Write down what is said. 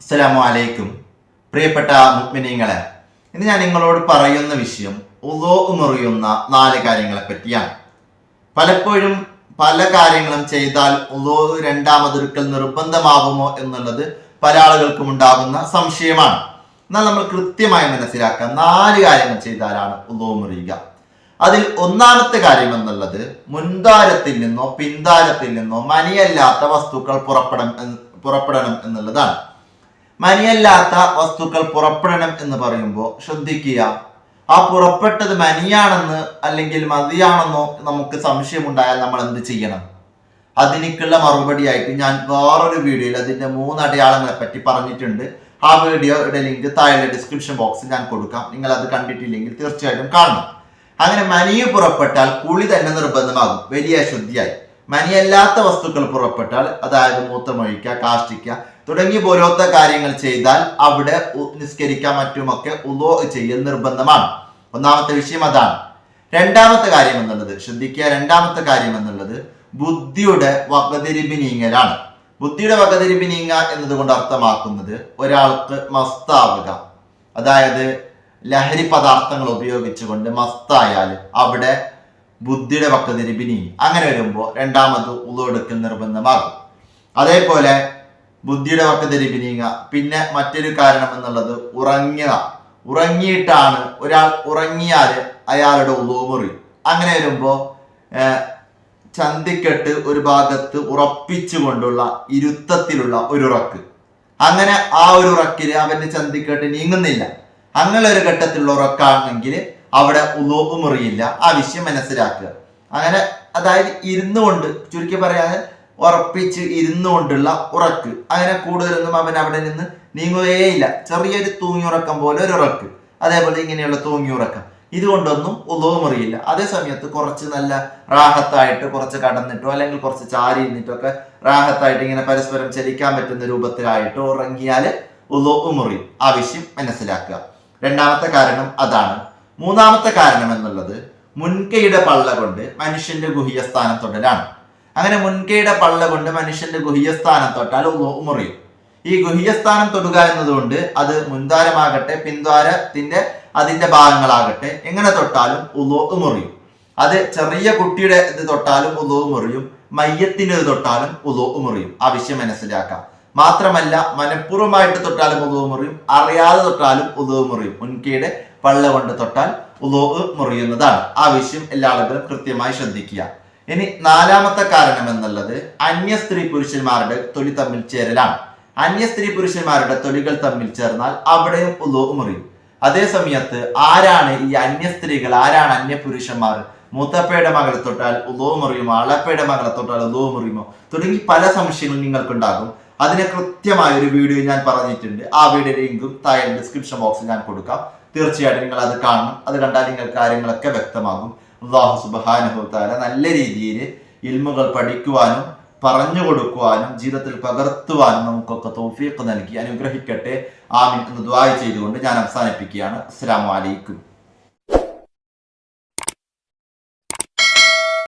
അസ്സലാമു അലൈക്കും പ്രിയപ്പെട്ട മുഗ്മിനീങ്ങളെ ഇന്ന് ഞാൻ നിങ്ങളോട് പറയുന്ന വിഷയം ഉദോ മുറിയുന്ന നാല് കാര്യങ്ങളെ പറ്റിയാണ്. പലപ്പോഴും പല കാര്യങ്ങളും ചെയ്താൽ ഉദോ രണ്ടാമതൊരുക്കൽ നിർബന്ധമാകുമോ എന്നുള്ളത് പല ആളുകൾക്കും ഉണ്ടാകുന്ന സംശയമാണ്. എന്നാൽ നമ്മൾ കൃത്യമായി മനസ്സിലാക്കുക നാല് കാര്യങ്ങൾ ചെയ്താലാണ് ഉദോ മുറിയുക. അതിൽ ഒന്നാമത്തെ കാര്യം എന്നുള്ളത് മുൻതാരത്തിൽ നിന്നോ പിന്താരത്തിൽ നിന്നോ മനിയല്ലാത്ത വസ്തുക്കൾ പുറപ്പെടണം പുറപ്പെടണം എന്നുള്ളതാണ്. മനിയല്ലാത്ത വസ്തുക്കൾ പുറപ്പെടണം എന്ന് പറയുമ്പോൾ ശ്രദ്ധിക്കുക. ആ പുറപ്പെട്ടത് മനിയാണെന്ന് അല്ലെങ്കിൽ മതിയാണെന്നോ നമുക്ക് സംശയമുണ്ടായാൽ നമ്മൾ എന്ത് ചെയ്യണം? അതിനേക്കുള്ള മറുപടിയായിട്ട് ഞാൻ വേറൊരു വീഡിയോയിൽ അതിന്റെ മൂന്ന് അടയാളങ്ങളെ പറ്റി പറഞ്ഞിട്ടുണ്ട്. ആ വീഡിയോയുടെ ലിങ്ക് താഴെ ഡിസ്ക്രിപ്ഷൻ ബോക്സിൽ ഞാൻ കൊടുക്കാം. നിങ്ങൾ അത് കണ്ടിട്ടില്ലെങ്കിൽ തീർച്ചയായിട്ടും കാണണം. അങ്ങനെ മനിയ് പുറപ്പെട്ടാൽ കുളി തന്നെ നിർബന്ധമാകും. വലിയ അശുദ്ധിയായി. മനിയല്ലാത്ത വസ്തുക്കൾ പുറപ്പെട്ടാൽ അതായത് മൂത്രമൊഴിക്കുക കാഷ്ടിക്കുക തുടങ്ങിയ പോലത്തെ കാര്യങ്ങൾ ചെയ്താൽ അവിടെ നിസ്കരിക്കാൻ മറ്റുമൊക്കെ ഉദോ ചെയ്യൽ നിർബന്ധമാണ്. ഒന്നാമത്തെ വിഷയം അതാണ്. രണ്ടാമത്തെ കാര്യം എന്നുള്ളത് ശ്രദ്ധിക്കുക രണ്ടാമത്തെ കാര്യം എന്നുള്ളത് ബുദ്ധിയുടെ വകതിരിപ്പ് നീങ്ങലാണ്. ബുദ്ധിയുടെ വകതിരിപ്പ് നീങ്ങ എന്നതുകൊണ്ട് അർത്ഥമാക്കുന്നത് ഒരാൾക്ക് മസ്താവുക. അതായത് ലഹരി പദാർത്ഥങ്ങൾ ഉപയോഗിച്ചുകൊണ്ട് മസ്തായാൽ അവിടെ ബുദ്ധിയുടെ വക്കതിരിപ്പ് നീങ്ങി. അങ്ങനെ വരുമ്പോൾ രണ്ടാമത് ഉളവെടുക്കൽ നിർബന്ധമാകും. അതേപോലെ ബുദ്ധിയുടെ വക്കതിരിബി നീങ്ങ പിന്നെ മറ്റൊരു കാരണം എന്നുള്ളത് ഉറങ്ങുക. ഉറങ്ങിയിട്ടാണ് ഒരാൾ ഉറങ്ങിയാൽ അയാളുടെ ഉളവ് മുറിയും. അങ്ങനെ വരുമ്പോൾ ചന്തിക്കെട്ട് ഒരു ഭാഗത്ത് ഉറപ്പിച്ചു കൊണ്ടുള്ള ഇരുത്തത്തിലുള്ള ഒരു ഉറക്ക് അങ്ങനെ ആ ഒരു ഉറക്കിൽ അവന്റെ ചന്തിക്കെട്ട് നീങ്ങുന്നില്ല. അങ്ങനെ ഒരു ഘട്ടത്തിലുള്ള ഉറക്കാണെങ്കിൽ അവിടെ ഉലോപ്പ് ആ വിഷയം മനസ്സിലാക്കുക. അങ്ങനെ അതായത് ഇരുന്നു കൊണ്ട് ചുരുക്കി പറയാതെ ഉറപ്പിച്ച് ഇരുന്നുകൊണ്ടുള്ള ഉറക്ക്. അങ്ങനെ കൂടുതലൊന്നും അവൻ അവിടെ നിന്ന് നീങ്ങുകയേയില്ല. ചെറിയൊരു തൂങ്ങിയുറക്കം പോലെ ഒരു ഉറക്ക്. അതേപോലെ ഇങ്ങനെയുള്ള തൂങ്ങിയുറക്കം. ഇതുകൊണ്ടൊന്നും ഉളവ് മുറിയില്ല അതേ സമയത്ത് കുറച്ച് നല്ല റാഹത്തായിട്ട് കുറച്ച് കടന്നിട്ടോ അല്ലെങ്കിൽ കുറച്ച് ചാരി ഇരുന്നിട്ടോ ഒക്കെ റാഹത്തായിട്ട് ഇങ്ങനെ പരസ്പരം ചലിക്കാൻ പറ്റുന്ന രൂപത്തിലായിട്ട് ഉറങ്ങിയാൽ ഉളവ് ആവശ്യം മനസ്സിലാക്കുക. രണ്ടാമത്തെ കാരണം അതാണ്. മൂന്നാമത്തെ കാരണം എന്നുള്ളത് മുൻകൈയുടെ പള്ള കൊണ്ട് മനുഷ്യന്റെ ഗുഹ്യസ്ഥാനം തൊടലാണ്. അങ്ങനെ മുൻകൈയുടെ പള്ള കൊണ്ട് മനുഷ്യന്റെ ഗുഹ്യസ്ഥാനം തൊട്ടാൽ മുറിയും ഈ ഗുഹ്യസ്ഥാനം തൊടുക എന്നതുകൊണ്ട് അത് മുൻദ്വാരമാകട്ടെ പിൻദ്വാരത്തിന്റെ അതിന്റെ ഭാഗങ്ങളാകട്ടെ എങ്ങനെ തൊട്ടാലും ഉലോ മുറിയും അത് ചെറിയ കുട്ടിയുടെ ഇത് തൊട്ടാലും ഉലോ മുറിയും മയ്യത്തിന്റെ ഇത് തൊട്ടാലും ഉലോ മുറിയും ആ വിഷയം മനസ്സിലാക്കാം. മാത്രമല്ല മനഃപൂർവമായിട്ട് തൊട്ടാലും ഉലോ മുറിയും അറിയാതെ തൊട്ടാലും ഉലോ മുറിയും മുൻകൈയുടെ പള്ള കൊണ്ട് തൊട്ടാൽ ഉലോ മുറിയുന്നതാണ് ആ വിഷയം എല്ലാ ആളുകളും കൃത്യമായി ശ്രദ്ധിക്കുക. ഇനി നാലാമത്തെ കാരണം എന്നുള്ളത് അന്യ സ്ത്രീ പുരുഷന്മാരുടെ തൊലി തമ്മിൽ ചേരലാണ്. അന്യ സ്ത്രീ പുരുഷന്മാരുടെ തൊലികൾ തമ്മിൽ ചേർന്നാൽ അവിടെയും ഉള്ളു മുറിയും. അതേ സമയത്ത് ആരാണ് ഈ അന്യ സ്ത്രീകൾ ആരാണ് അന്യ പുരുഷന്മാർ? മൂത്തപ്പയുടെ മകളെ തൊട്ടാൽ ഉള്ളു മുറിയുമോ? അളപ്പയുടെ മകളെ തൊട്ടാൽ ഉള്ളു മുറിയുമോ? തുടങ്ങി പല സംശയങ്ങളും നിങ്ങൾക്കുണ്ടാകും. അതിനെ കൃത്യമായ ഒരു വീഡിയോ ഞാൻ പറഞ്ഞിട്ടുണ്ട്. ആ വീഡിയോ ലിങ്കും താഴെ ഡിസ്ക്രിപ്ഷൻ ബോക്സിൽ ഞാൻ കൊടുക്കാം. തീർച്ചയായിട്ടും നിങ്ങൾ അത് കാണണം. അത് കണ്ടാൽ നിങ്ങൾ കാര്യങ്ങളൊക്കെ വ്യക്തമാകും. അള്ളാഹു സുബാനുഭവത്താല നല്ല രീതിയിൽ ഇൽമുകൾ പഠിക്കുവാനും പറഞ്ഞു കൊടുക്കുവാനും ജീവിതത്തിൽ പകർത്തുവാനും നമുക്കൊക്കെ തൗഫീഖ് നൽകി അനുഗ്രഹിക്കട്ടെ. ആമിൻ എന്ന് ദ്വായ ചെയ്തുകൊണ്ട് ഞാൻ അവസാനിപ്പിക്കുകയാണ്. അസ്സാം വലൈക്കും